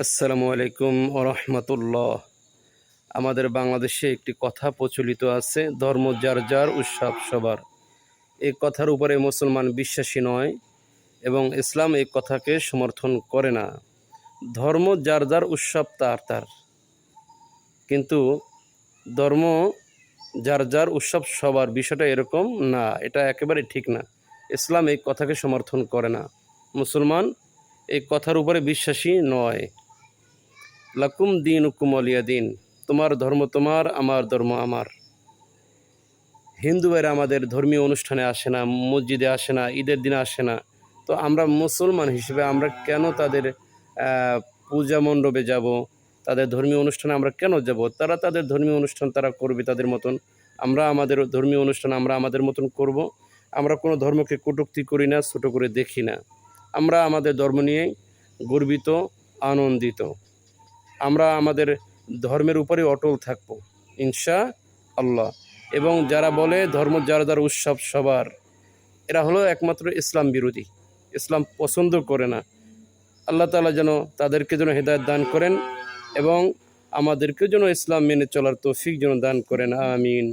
আসসালামু আলাইকুম রহমতুল্লাহ আমাদের বাংলাদেশে একটি কথা প্রচলিত আছে, ধর্ম যার যার উৎসব সবার। এই কথার উপরে মুসলমান বিশ্বাসী নয় এবং ইসলাম এই কথাকে সমর্থন করে না। ধর্ম যার যার উৎসব তার তার। কিন্তু ধর্ম যার যার উৎসব সবার বিষয়টা এরকম না, এটা একেবারে ঠিক না। ইসলাম এই কথাকে সমর্থন করে না। মুসলমান এই কথার উপরে বিশ্বাসী নয়। লাকুম দিন উকুম অলিয়া দিন। তোমার ধর্ম তোমার, আমার ধর্ম আমার। হিন্দু ভাইরা আমাদের ধর্মীয় অনুষ্ঠানে আসে না, মসজিদে আসে না, ঈদের দিনে আসে না। তো আমরা মুসলমান হিসেবে আমরা কেন তাদের পূজা মণ্ডপে যাব? তাদের ধর্মীয় অনুষ্ঠানে আমরা কেন যাব? তারা তাদের ধর্মীয় অনুষ্ঠান তারা করবে তাদের মতন। আমরা আমাদের ধর্মীয় অনুষ্ঠান আমরা আমাদের মতন করব। আমরা কোনো ধর্মকে কটূক্তি করি না, ছোটো করে দেখি না। আমরা আমাদের ধর্ম নিয়ে গর্বিত, আনন্দিত। আমরা আমাদের ধর্মের উপরে অটল থাকব, ইনশা আল্লাহ। এবং যারা বলে ধর্ম যার উৎসব সবার, এরা হলো একমাত্র ইসলাম বিরোধী। ইসলাম পছন্দ করে না। আল্লাহ তালা যেন তাদেরকে যেন হেদায়ত দান করেন এবং আমাদেরকে যেন ইসলাম মেনে চলার তৌফিক যেন দান করেন, আমিন।